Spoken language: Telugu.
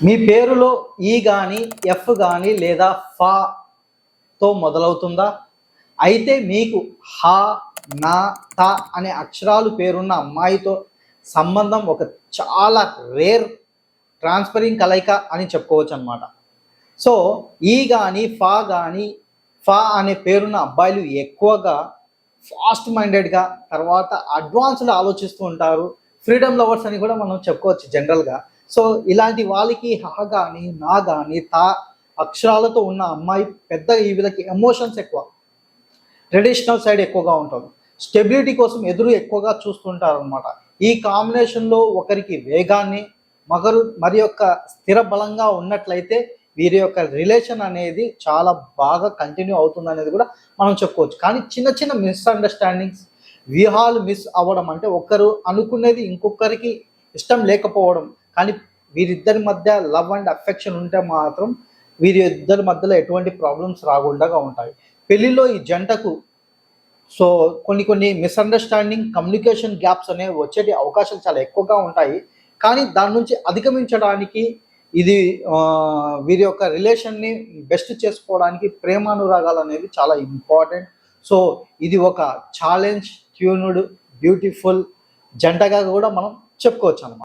మీ పేరులో ఈ కానీ ఎఫ్ కానీ లేదా ఫాతో మొదలవుతుందా? అయితే మీకు హా నా తా అనే అక్షరాలు పేరున్న అమ్మాయితో సంబంధం ఒక చాలా రేర్ ట్రాన్స్ఫరింగ్ కలయిక అని చెప్పుకోవచ్చు అనమాట సో ఈ కానీ ఫా కానీ ఫా అనే పేరున్న అబ్బాయిలు ఎక్కువగా ఫాస్ట్ మైండెడ్గా తర్వాత అడ్వాన్స్డ్ ఆలోచిస్తూ ఉంటారు. ఫ్రీడమ్ లవర్స్ అని కూడా మనం చెప్పుకోవచ్చు జనరల్గా. సో ఇలాంటి వాళ్ళకి హ కానీ నా కానీ తా అక్షరాలతో ఉన్న అమ్మాయి పెద్దగా ఈ వీళ్ళకి ఎమోషన్స్ ఎక్కువ. ట్రెడిషనల్ సైడ్ ఎక్కువగా ఉంటుంది. స్టెబిలిటీ కోసం ఎదురు ఎక్కువగా చూస్తుంటారు అనమాట ఈ కాంబినేషన్లో ఒకరికి వేగాన్ని మగరు మరి యొక్క స్థిర బలంగా ఉన్నట్లయితే వీరి యొక్క రిలేషన్ అనేది చాలా బాగా కంటిన్యూ అవుతుంది అనేది కూడా మనం చెప్పుకోవచ్చు. కానీ చిన్న చిన్న మిస్అండర్స్టాండింగ్స్ వ్యూహాలు మిస్ అవ్వడం అంటే ఒకరు అనుకునేది ఇంకొకరికి ఇష్టం లేకపోవడం కానీ వీరిద్దరి మధ్య లవ్ అండ్ అఫెక్షన్ ఉంటే మాత్రం వీరి ఇద్దరి మధ్యలో ఎటువంటి ప్రాబ్లమ్స్ రాకుండా ఉంటాయి. పెళ్ళిలో ఈ జంటకు సో కొన్ని కొన్ని మిస్అండర్స్టాండింగ్ కమ్యూనికేషన్ గ్యాప్స్ అనేవి వచ్చేటి అవకాశాలు చాలా ఎక్కువగా ఉంటాయి. కానీ దాని నుంచి అధిగమించడానికి ఇది వీరి యొక్క రిలేషన్ని బెస్ట్ చేసుకోవడానికి ప్రేమానురాగాలు అనేవి చాలా ఇంపార్టెంట్ సో ఇది ఒక ఛాలెంజ్ ట్యూనుడ్ బ్యూటిఫుల్ జంటగా కూడా మనం చెప్పుకోవచ్చు అన్నమాట.